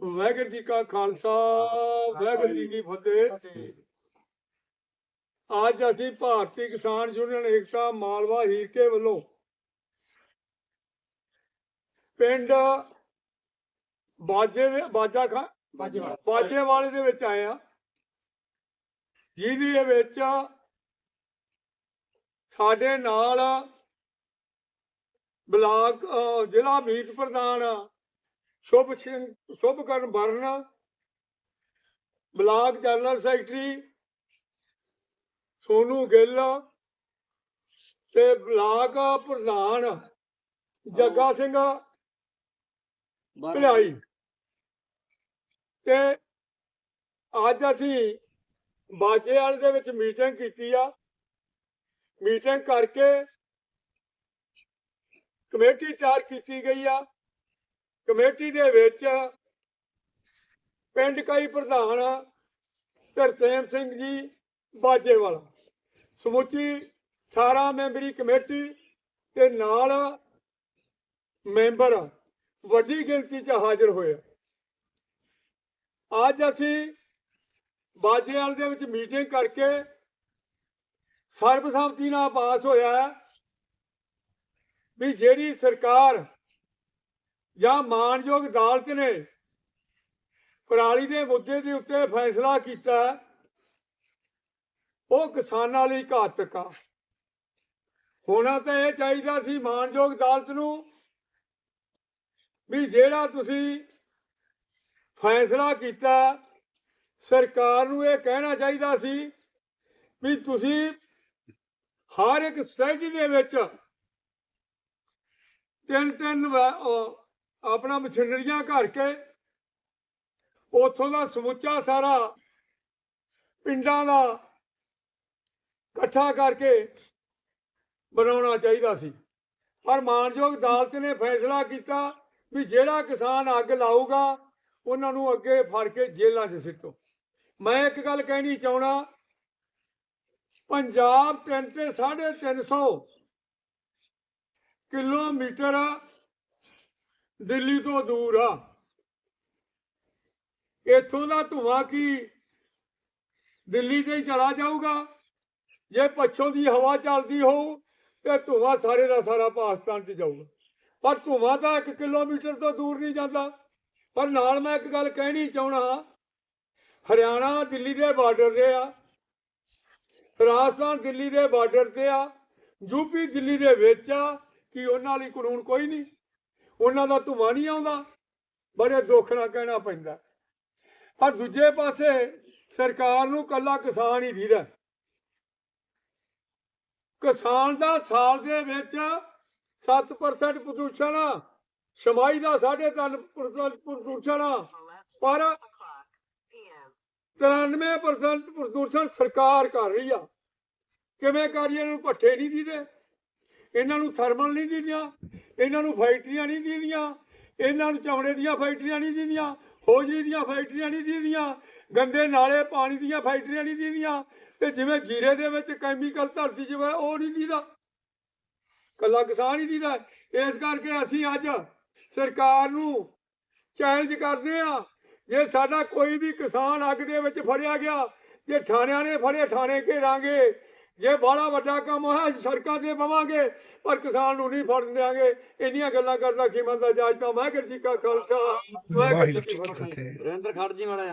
ਵਾਹਿਗੁਰੂ ਜੀ ਕਾ ਖਾਲਸਾ ਵਾਹਿਗੁਰੂ ਜੀ ਕੀ ਫਤਿਹ। ਅੱਜ ਅਸੀਂ ਭਾਰਤੀ ਕਿਸਾਨ ਯੂਨੀਅਨ ਏਕਤਾ ਮਾਲਵਾ ਹੀਰਕੇ ਵੱਲੋਂ ਪਿੰਡ ਬਾਜੇ ਦੇ ਬਾਜਾ ਖਾਂ ਬਾਜੇ ਵਾਲੇ ਦੇ ਵਿੱਚ ਆਏ ਆ। ਜਿਹਦੀ ਦੇ ਵਿੱਚ ਸਾਡੇ ਨਾਲ ਬਲਾਕ ਜ਼ਿਲ੍ਹਾ ਮੀਤ ਪ੍ਰਧਾਨ Shubh Singh Shubhkaran Baran block general secretary Sonu Gill ਤੇ ਬਲਾਕ ਪ੍ਰਧਾਨ ਜੱਗਾ ਸਿੰਘ ਭਲਾਈ। ਤੇ ਅੱਜ ਅਸੀਂ ਬਾਜੇਵਾਲ ਦੇ ਵਿੱਚ ਮੀਟਿੰਗ ਕੀਤੀ ਆ। ਮੀਟਿੰਗ ਕਰਕੇ ਕਮੇਟੀ ਤਿਆਰ ਕੀਤੀ ਗਈ ਆ। ਕਮੇਟੀ ਦੇ ਵਿੱਚ ਪਿੰਡ ਕਾਈ ਪ੍ਰਧਾਨ ਤਰਤੇਮ ਸਿੰਘ ਜੀ ਬਾਜੇਵਾਲਾ, ਸਮੁੱਚੀ 18 ਮੈਂਬਰੀ ਕਮੇਟੀ ਤੇ ਨਾਲ ਮੈਂਬਰ ਵੱਡੀ ਗਿਣਤੀ 'ਚ ਹਾਜ਼ਰ ਹੋਏ ਅੱਜ ਅਸੀਂ ਬਾਜੇਵਾਲ ਦੇ ਵਿੱਚ ਮੀਟਿੰਗ ਕਰਕੇ ਸਰਬਸੰਮਤੀ ਨਾਲ ਪਾਸ ਹੋਇਆ ਹੈ ਵੀ ਜਿਹੜੀ ਸਰਕਾਰ ਜਾਂ ਮਾਨਯੋਗ ਅਦਾਲਤ ਨੇ ਪਰਾਲੀ ਦੇ ਮੁੱਦੇ ਦੇ ਉੱਤੇ ਫੈਸਲਾ ਕੀਤਾ ਉਹ ਕਿਸਾਨਾਂ ਲਈ ਘਾਤਕ ਆ। ਹੋਣਾ ਤਾਂ ਇਹ ਚਾਹੀਦਾ ਸੀ ਮਾਨਯੋਗ ਅਦਾਲਤ ਨੂੰ ਵੀ ਜਿਹੜਾ ਤੁਸੀਂ ਫੈਸਲਾ ਕੀਤਾ, ਸਰਕਾਰ ਨੂੰ ਇਹ ਕਹਿਣਾ ਚਾਹੀਦਾ ਸੀ ਵੀ ਤੁਸੀਂ ਹਰ ਇੱਕ ਸਟੇਜ ਦੇ ਵਿੱਚ ਤਿੰਨ ਤਿੰਨ ਆਪਣਾ ਮਸ਼ੀਨਰੀਆਂ ਘਰ ਕੇ ਉਥੋਂ ਦਾ ਸਮੁੱਚਾ ਸਾਰਾ ਪਿੰਡਾਂ ਦਾ ਇਕੱਠਾ ਕਰਕੇ ਬਣਾਉਣਾ ਚਾਹੀਦਾ ਸੀ। ਪਰ ਮਾਨਯੋਗ ਅਦਾਲਤ ਨੇ ਫੈਸਲਾ ਕੀਤਾ ਵੀ ਜਿਹੜਾ ਕਿਸਾਨ ਅੱਗ ਲਾਊਗਾ, ਉਹਨਾਂ ਨੂੰ ਅੱਗੇ ਫੜ ਕੇ ਜੇਲ੍ਹਾਂ 'ਚ ਸਿੱਟੋ। ਮੈਂ ਇੱਕ ਗੱਲ ਕਹਿਣੀ ਚਾਹਣਾ ਪੰਜਾਬ ਤਿੰਨ ਤੇ 350 ਕਿਲੋਮੀਟਰ ਦਿੱਲੀ ਤੋਂ ਦੂਰ ਆ। ਇੱਥੋਂ ਦਾ ਧੂਆਂ ਕੀ? ਦਿੱਲੀ ਤੇ ਹੀ ਚਲਾ ਜਾਊਗਾ? ਜੇ ਪੱਛੋਂ ਦੀ ਹਵਾ ਚੱਲਦੀ ਹੋਊ, ਤੇ ਧੂਆਂ ਸਾਰੇ ਦਾ ਸਾਰਾ ਪਾਕਿਸਤਾਨ 'ਚ ਜਾਊਗਾ। ਪਰ ਧੂਆਂ ਤਾਂ 1 ਕਿਲੋਮੀਟਰ ਤੋਂ ਦੂਰ ਨਹੀਂ ਜਾਂਦਾ। ਪਰ ਨਾਲ ਮੈਂ ਇੱਕ ਗੱਲ ਕਹਿਣੀ ਚਾਹਣਾ ਹਰਿਆਣਾ ਦਿੱਲੀ ਦੇ ਬਾਰਡਰ ਤੇ ਆ। ਰਾਜਸਥਾਨ ਦਿੱਲੀ ਦੇ ਬਾਰਡਰ ਤੇ ਆ। ਯੂਪੀ ਦਿੱਲੀ ਦੇ ਵਿੱਚ ਆ। ਕਿ ਉਹਨਾਂ ਲਈ ਕਾਨੂੰਨ ਕੋਈ ਨਹੀਂ? ਉਹਨਾਂ ਦਾ ਧੂੰਆਂ ਨਹੀਂ ਆਉਂਦਾ, ਬੜੇ ਦੁੱਖ ਨਾਲ ਕਹਿਣਾ ਪੈਂਦਾ। ਪਰ ਦੂਜੇ ਪਾਸੇ ਸਰਕਾਰ ਨੂੰ ਕੱਲਾ ਕਿਸਾਨ ਹੀ ਦੀਦਾ। ਕਿਸਾਨ ਦਾ ਸਾਲ ਦੇ ਵਿੱਚ 7% ਪ੍ਰਦੂਸ਼ਣ ਸ਼ਮਾਈ ਦਾ 3.5% ਪ੍ਰਦੂਸ਼ਣ, ਪਰ 93% ਪ੍ਰਦੂਸ਼ਣ ਸਰਕਾਰ ਕਰ ਰਹੀ ਆ। ਕਿਵੇਂ ਕਰ ਰਹੀ ਨੂੰ ਪੱਠੇ ਨਹੀਂ ਦੀਦੇ? ਇਹਨਾਂ ਨੂੰ ਥਰਮਲ ਨਹੀਂ ਦਿੰਦੀਆਂ, ਇਹਨਾਂ ਨੂੰ ਫੈਕਟਰੀਆਂ ਨਹੀਂ ਦਿੰਦੀਆਂ, ਇਹਨਾਂ ਨੂੰ ਚਮੜੇ ਦੀਆਂ ਫੈਕਟਰੀਆਂ ਨਹੀਂ ਦਿੰਦੀਆਂ, ਹੋਜਰੀ ਦੀਆਂ ਫੈਕਟਰੀਆਂ ਨਹੀਂ ਦਿੰਦੀਆਂ, ਗੰਦੇ ਨਾਲੇ ਪਾਣੀ ਦੀਆਂ ਫੈਕਟਰੀਆਂ ਨਹੀਂ ਦਿੰਦੀਆਂ ਤੇ ਜਿਵੇਂ ਜੀਰੇ ਦੇ ਵਿੱਚ ਕੈਮੀਕਲ ਧਰਤੀ ਜਿਵੇਂ ਉਹ ਨਹੀਂ ਦਿੰਦਾ। ਕੱਲਾ ਕਿਸਾਨ ਹੀ ਦਿੰਦਾ। ਇਸ ਕਰਕੇ ਅਸੀਂ ਅੱਜ ਸਰਕਾਰ ਨੂੰ ਚੈਲੰਜ ਕਰਦੇ ਆ ਜੇ ਸਾਡਾ ਕੋਈ ਵੀ ਕਿਸਾਨ ਅੱਗ ਦੇ ਵਿੱਚ ਫੜਿਆ ਗਿਆ, ਜੇ ਥਾਣਿਆਂ ਨੇ ਫੜੇ, ਥਾਣੇ ਘੇਰਾਂਗੇ ਜੇ ਬੜਾ ਵੱਡਾ ਕੰਮ ਹੋਇਆ ਅਸੀਂ ਸੜਕਾਂ ਤੇ ਪਵਾਂਗੇ ਪਰ ਕਿਸਾਨ ਨੂੰ ਨਹੀਂ ਫੜਨ ਦਿਆਂਗੇ। ਇੰਨੀਆਂ ਗੱਲਾਂ ਕਰਦਾ ਕੀਮਤ ਦਾ ਜਾਇਜ਼ ਤਾਂ ਵਾਹਿਗੁਰੂ ਜੀ ਕਾ ਖਾਲਸਾ। ਵਾਹਿਗੁਰੂ ਜੀ ਕੀ ਫਤਿਹ। ਰਵਿੰਦਰ ਖੜ ਜੀ ਮਾੜਾ।